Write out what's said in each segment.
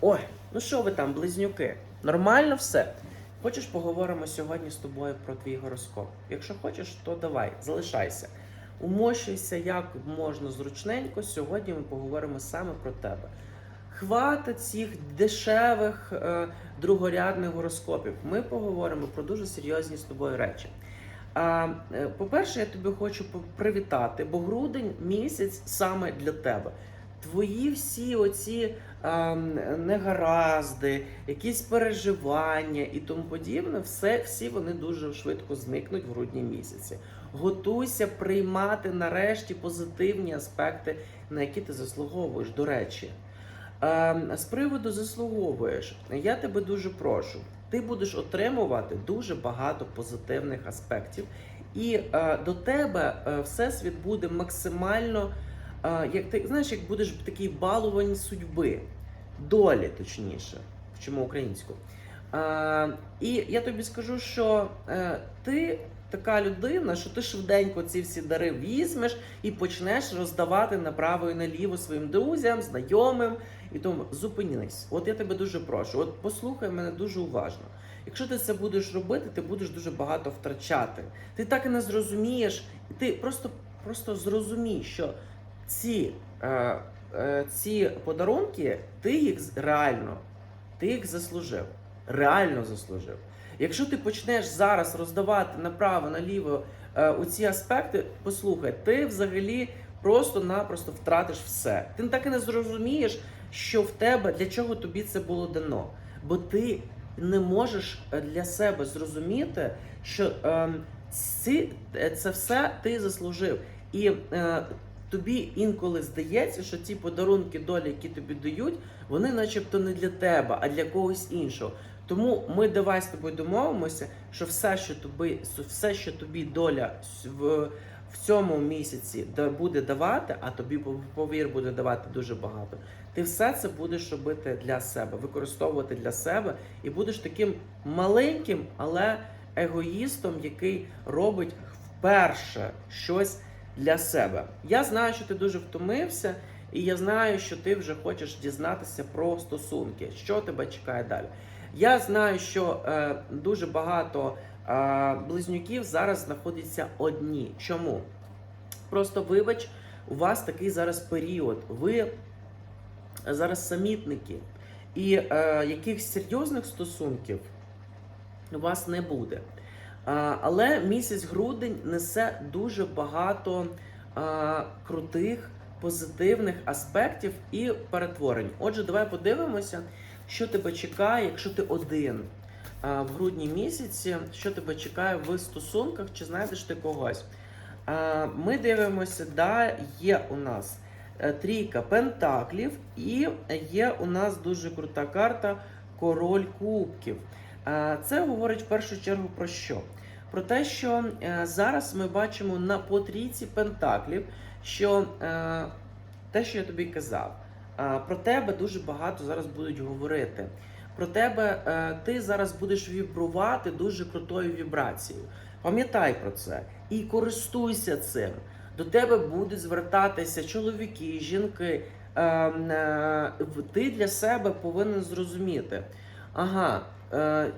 Ой, ну що ви там, близнюки? Нормально все? Хочеш, поговоримо сьогодні з тобою про твій гороскоп? Якщо хочеш, то давай, залишайся. Умощуйся як можна зручненько. Сьогодні ми поговоримо саме про тебе. Хватить цих дешевих е, другорядних гороскопів. Ми поговоримо про дуже серйозні з тобою речі. А, е, по-перше, я тобі хочу привітати, бо грудень місяць саме для тебе. Твої всі оці негаразди, якісь переживання і тому подібне, все, всі вони дуже швидко зникнуть в грудні місяці. Готуйся приймати нарешті позитивні аспекти, на які ти заслуговуєш. До речі, ем, з приводу заслуговуєш, я тебе дуже прошу. Ти будеш отримувати дуже багато позитивних аспектів, і е, до тебе е, всесвіт буде максимально, е, як ти знаєш, як будеш такий балувань судьби, долі, точніше, чому українську. Е, і я тобі скажу, що е, ти така людина, що ти швиденько ці всі дари візьмеш і почнеш роздавати направо і наліво своїм друзям, знайомим. І тому зупинись. От я тебе дуже прошу. От послухай мене дуже уважно. Якщо ти це будеш робити, ти будеш дуже багато втрачати. Ти так і не зрозумієш, ти просто, просто зрозумій, що ці, е, ці подарунки, ти їх реально, ти їх заслужив. Реально заслужив. Якщо ти почнеш зараз роздавати направо, наліво е, оці аспекти, послухай, ти взагалі просто-напросто втратиш все. Ти так і не зрозумієш, що в тебе для чого тобі це було дано. Бо ти не можеш е, для себе зрозуміти, що е, ці, е, це все ти заслужив. І е, тобі інколи здається, що ті подарунки долі, які тобі дають, вони начебто не для тебе, а для когось іншого. Тому ми давай з тобою домовимося, що все, що тобі, все, що тобі доля в, в цьому місяці буде давати, а тобі повір буде давати дуже багато. Ти все це будеш робити для себе, використовувати для себе, і будеш таким маленьким, але егоїстом, який робить вперше щось для себе. Я знаю, що ти дуже втомився, і я знаю, що ти вже хочеш дізнатися про стосунки, що тебе чекає далі. Я знаю, що е, дуже багато е, близнюків зараз знаходяться одні. Чому? Просто вибач, у вас такий зараз період. Ви зараз самітники, і е, якихось серйозних стосунків у вас не буде. Але місяць грудень несе дуже багато крутих, позитивних аспектів і перетворень. Отже, давай подивимося, що тебе чекає, якщо ти один в грудні місяці, що тебе чекає в стосунках, чи знайдеш ти когось. Ми дивимося, да, є у нас е, трійка пентаклів, і є у нас дуже крута карта Король Кубків. Е, Це говорить в першу чергу про що? Про те, що е, зараз ми бачимо на по трійці пентаклів, що е, те, що я тобі казав, про тебе дуже багато зараз будуть говорити. Про тебе ти зараз будеш вібрувати дуже крутою вібрацією. Пам'ятай про це і користуйся цим. До тебе будуть звертатися чоловіки, жінки. Е, е, в- ти для себе повинен зрозуміти. Ага,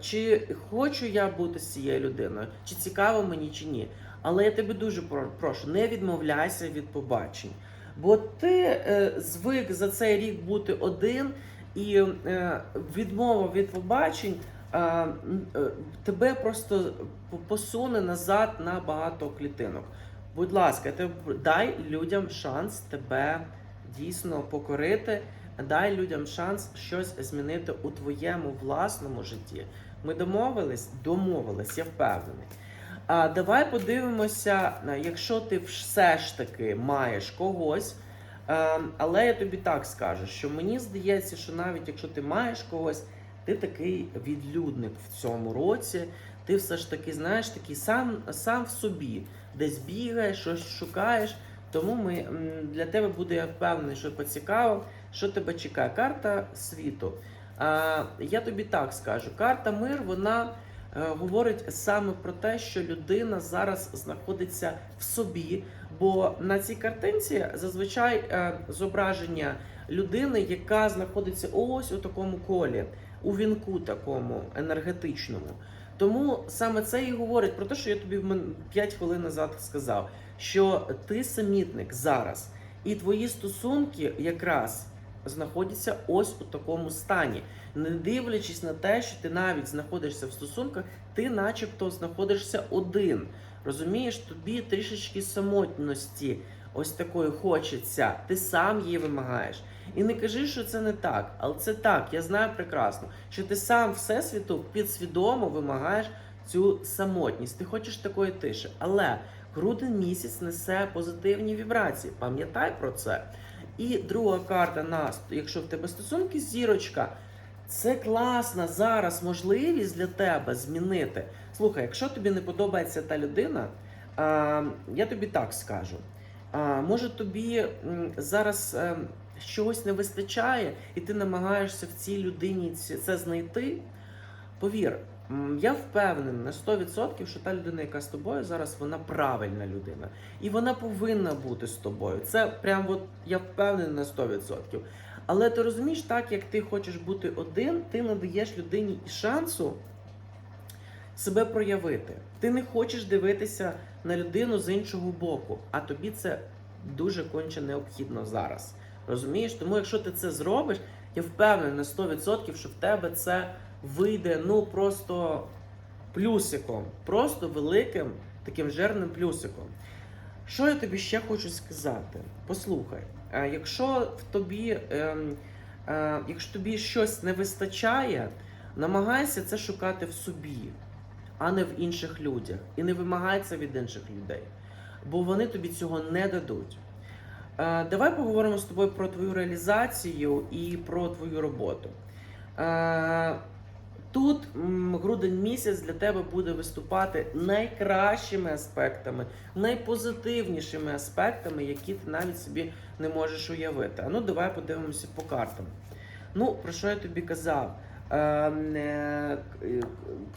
чи хочу я бути з цією людиною, чи цікаво мені, чи ні. Але я тебе дуже прошу, не відмовляйся від побачень. Бо ти е, звик за цей рік бути один, і е, відмова від побачень е, е, тебе просто посуне назад на багато клітинок. Будь ласка, ти дай людям шанс тебе дійсно покорити. Дай людям шанс щось змінити у твоєму власному житті. Ми домовились? Домовились, я впевнений. А давай подивимося, е, якщо ти все ж таки маєш когось. е, Але я тобі так скажу, що мені здається, що навіть якщо ти маєш когось, ти такий відлюдник в цьому році. Ти все ж таки знаєш такий сам, сам в собі, десь бігаєш, щось шукаєш. Тому ми для тебе буде я впевнений, що поцікаво, що тебе чекає. Карта світу. А, я тобі так скажу: карта мир, вона е, говорить саме про те, що людина зараз знаходиться в собі. Бо на цій картинці зазвичай е, зображення людини, яка знаходиться ось у такому колі, у вінку такому енергетичному. Тому саме це і говорить про те, що я тобі 5 хвилин назад сказав, що ти самітник зараз, і твої стосунки якраз знаходяться ось у такому стані, не дивлячись на те, що ти навіть знаходишся в стосунках, ти, начебто, знаходишся один. Розумієш, тобі трішечки самотності ось такої хочеться. Ти сам її вимагаєш. І не кажи, що це не так, але це так. Я знаю прекрасно, що ти сам всесвіту підсвідомо вимагаєш цю самотність. Ти хочеш такої тиші. Але грудень місяць несе позитивні вібрації. Пам'ятай про це. І друга карта нас, якщо в тебе стосунки, зірочка. Це класна зараз можливість для тебе змінити. Слухай, якщо тобі не подобається та людина, а, я тобі так скажу. А, може тобі зараз е, чогось не вистачає, і ти намагаєшся в цій людині це знайти. Повір, я впевнений на 100%, що та людина, яка з тобою зараз, вона правильна людина. І вона повинна бути з тобою. Це прям от я впевнений на 100%. Але ти розумієш, так як ти хочеш бути один, ти надаєш людині шансу себе проявити. Ти не хочеш дивитися на людину з іншого боку, а тобі це дуже конче необхідно зараз. Розумієш? Тому якщо ти це зробиш, я впевнений на 100%, що в тебе це вийде ну просто плюсиком, просто великим таким жирним плюсиком. Що я тобі ще хочу сказати? Послухай, е, якщо в тобі, ем, е, якщо тобі щось не вистачає, намагайся це шукати в собі, а не в інших людях. І не вимагай це від інших людей, бо вони тобі цього не дадуть. Е, Давай поговоримо з тобою про твою реалізацію і про твою роботу. Тут грудень місяць для тебе буде виступати найкращими аспектами, найпозитивнішими аспектами, які ти навіть собі не можеш уявити. А ну давай подивимося по картам. Ну, про що я тобі казав? Е, е,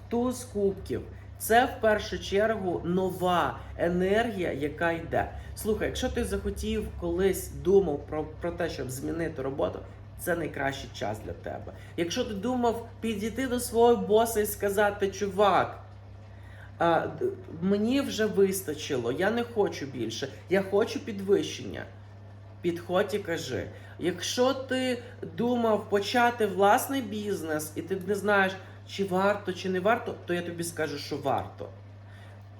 Туз кубків. Це в першу чергу нова енергія, яка йде. Слухай, якщо ти захотів колись думав про, про те, щоб змінити роботу, це найкращий час для тебе. Якщо ти думав підійти до свого боса і сказати, чувак, а, мені вже вистачило, я не хочу більше, я хочу підвищення. Підходь і кажи. Якщо ти думав почати власний бізнес, і ти не знаєш, чи варто, чи не варто, то я тобі скажу, що варто.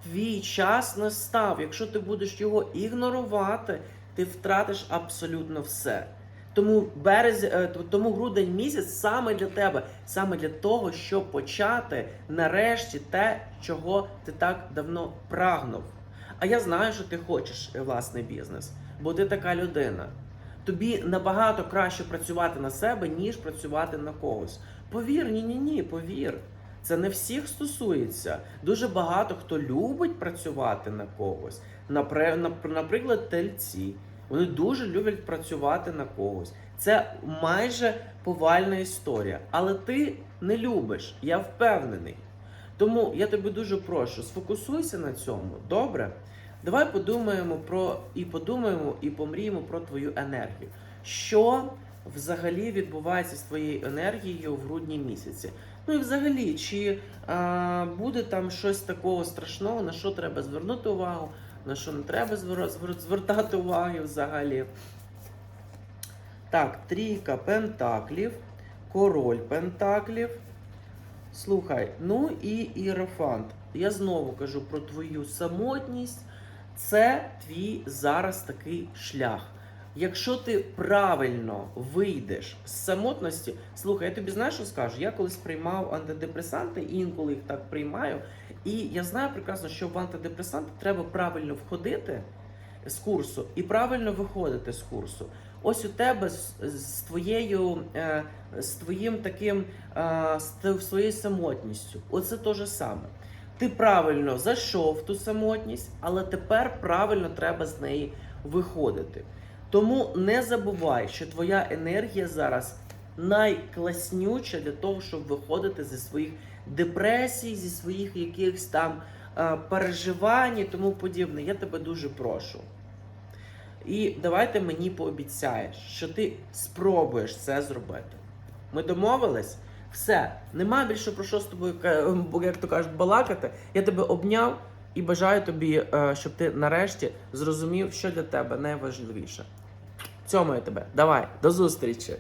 Твій час настав. Якщо ти будеш його ігнорувати, ти втратиш абсолютно все. Тому берез, е, тому грудень місяць саме для тебе, саме для того, щоб почати нарешті те, чого ти так давно прагнув. А я знаю, що ти хочеш е, власний бізнес, бо ти така людина. Тобі набагато краще працювати на себе, ніж працювати на когось. Повір, ні, ні, ні, повір. Це не всіх стосується. Дуже багато хто любить працювати на когось. Наприклад, тельці. Вони дуже люблять працювати на когось. Це майже повальна історія. Але ти не любиш, я впевнений. Тому я тебе дуже прошу, сфокусуйся на цьому. Добре? Давай подумаємо про і подумаємо, і помріємо про твою енергію. Що взагалі відбувається з твоєю енергією в грудні місяці? Ну і взагалі, чи а, буде там щось такого страшного, на що треба звернути увагу, на що не треба звер- звер- звертати уваги взагалі? Так, трійка пентаклів, король пентаклів. Слухай, ну і іерофант. Я знову кажу про твою самотність. Це твій зараз такий шлях. Якщо ти правильно вийдеш з самотності, слухай, я тобі знаєш, що скажу? Я колись приймав антидепресанти, інколи їх так приймаю. І я знаю прекрасно, що в антидепресанти треба правильно входити з курсу і правильно виходити з курсу. Ось у тебе з, з твоєю е, з твоїм таким е, з своєю самотністю. Оце те же саме. Ти правильно зайшов в ту самотність, але тепер правильно треба з неї виходити. Тому не забувай, що твоя енергія зараз найкласнюча для того, щоб виходити зі своїх депресій, зі своїх якихось там е, переживань і тому подібне. Я тебе дуже прошу. І давай ти мені пообіцяєш, що ти спробуєш це зробити. Ми домовились? Все, нема більше про що з тобою, ка- як то кажуть, балакати. Я тебе обняв і бажаю тобі, е, щоб ти нарешті зрозумів, що для тебе найважливіше. Цьому я тебе. Давай, до зустрічі!